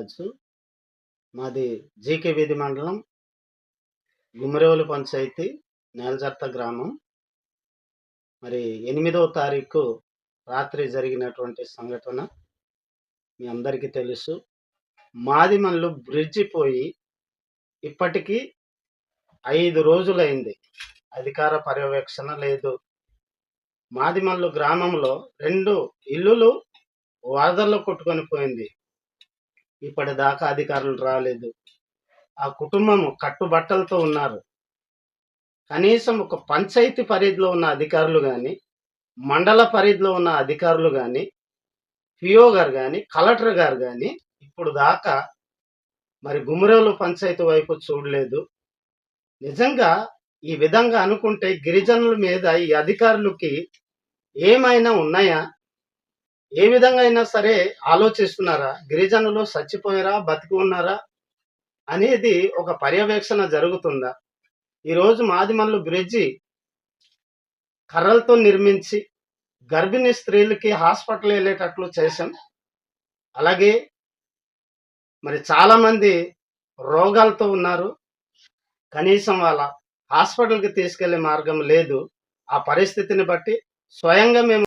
తెలుసు మాది జీకే వీధి మండలం గుమ్మరేవులు పంచాయతీ నేలజర్త గ్రామం. మరి ఎనిమిదవ తారీఖు రాత్రి జరిగినటువంటి సంఘటన మీ అందరికీ తెలుసు. మాదిమల్లు బ్రిడ్జి పోయి ఇప్పటికీ ఐదు రోజులైంది. అధికార పర్యవేక్షణ లేదు. మాదిమల్లు గ్రామంలో రెండు ఇల్లులు వరదల్లో కొట్టుకొని పోయింది. ఇప్పటిదాకా అధికారులు రాలేదు. ఆ కుటుంబం కట్టుబట్టలతో ఉన్నారు. కనీసం ఒక పంచాయతీ పరిధిలో ఉన్న అధికారులు కానీ మండల పరిధిలో ఉన్న అధికారులు కానీ పిఓ గారు కానీ కలెక్టర్ గారు కానీ ఇప్పుడు దాకా మరి గుమ్మరేవులు పంచాయతీ వైపు చూడలేదు. నిజంగా ఈ విధంగా అనుకుంటే గిరిజనుల మీద ఈ అధికారులకి ఏమైనా ఉన్నాయా? ఏ విధంగా అయినా సరే ఆలోచిస్తున్నారా? గిరిజనులు చచ్చిపోయారా? బతికి ఉన్నారా? అనేది ఒక పర్యవేక్షణ జరుగుతుందా? ఈరోజు మాదిమల్లు బ్రిడ్జి కర్రలతో నిర్మించి గర్భిణీ స్త్రీలకి హాస్పిటల్ వెళ్ళేటట్లు చేశాం. అలాగే మరి చాలామంది రోగాలతో ఉన్నారు. కనీసం వాళ్ళ హాస్పిటల్కి తీసుకెళ్ళే మార్గం లేదు. ఆ పరిస్థితిని బట్టి స్వయంగా మేము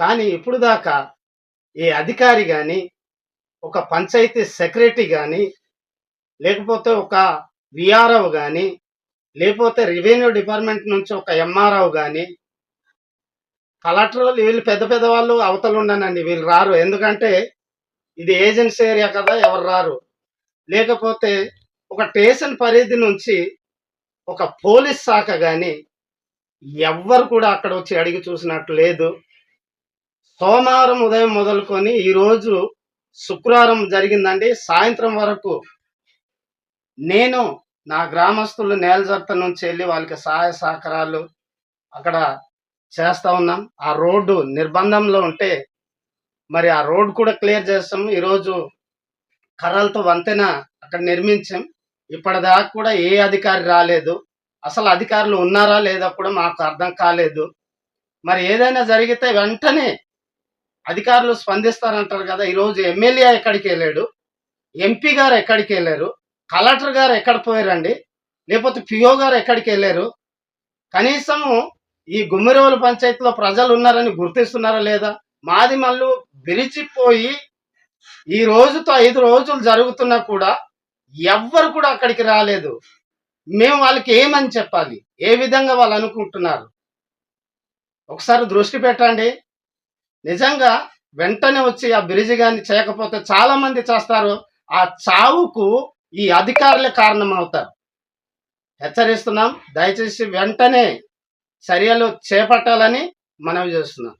కానీ ఇప్పుడు దాకా ఏ అధికారి కానీ ఒక పంచాయతీ సెక్రటరీ కానీ లేకపోతే ఒక విఆర్ఓ కానీ లేకపోతే రెవెన్యూ డిపార్ట్మెంట్ నుంచి ఒక ఎంఆర్ఓ కానీ కలెక్టర్ వాళ్ళు వీళ్ళు పెద్ద పెద్ద వాళ్ళు అవతలు ఉండనండి వీళ్ళు రారు. ఎందుకంటే ఇది ఏజెన్సీ ఏరియా కదా ఎవరు రారు. లేకపోతే ఒక స్టేషన్ పరిధి నుంచి ఒక పోలీస్ శాఖ కానీ ఎవ్వరు కూడా అక్కడ వచ్చి అడిగి చూసినట్టు లేదు. సోమవారం ఉదయం మొదలుకొని ఈరోజు శుక్రవారం జరిగిందండి. సాయంత్రం వరకు నేను నా గ్రామస్తులు నేలజర్త నుంచి వెళ్ళి వాళ్ళకి సహాయ సహకారాలు అక్కడ చేస్తూ ఉన్నాం. ఆ రోడ్డు నిర్బంధంలో ఉంటే మరి ఆ రోడ్డు కూడా క్లియర్ చేస్తాం. ఈరోజు కర్రలతో వంతెన అక్కడ నిర్మించాం. ఇప్పటిదాకా కూడా ఏ అధికారి రాలేదు. అసలు అధికారులు ఉన్నారా లేదా కూడా మాకు అర్థం కాలేదు. మరి ఏదైనా జరిగితే వెంటనే అధికారులు స్పందిస్తారంటారు కదా ఈరోజు ఎమ్మెల్యే ఎక్కడికి వెళ్ళాడు? ఎంపీ గారు ఎక్కడికి వెళ్ళారు? కలెక్టర్ గారు ఎక్కడ పోయారండి? లేకపోతే పిఓ గారు ఎక్కడికి వెళ్ళారు? కనీసము ఈ గుమ్మిరేవుల పంచాయతీలో ప్రజలు ఉన్నారని గుర్తిస్తున్నారా లేదా? మాది మళ్ళు విరిచిపోయి ఈ రోజుతో ఐదు రోజులు జరుగుతున్నా కూడా ఎవ్వరు కూడా అక్కడికి రాలేదు. మేము వాళ్ళకి ఏమని చెప్పాలి? ఏ విధంగా వాళ్ళు అనుకుంటున్నారు? ఒకసారి దృష్టి పెట్టండి. నిజంగా వెంటనే వచ్చి ఆ బ్రిడ్జి కానీ చేయకపోతే చాలా మంది చేస్తారు. ఆ చావుకు ఈ అధికారులే కారణం అవుతారు హెచ్చరిస్తున్నాం. దయచేసి వెంటనే చర్యలు చేపట్టాలని మనవి చేస్తున్నాం.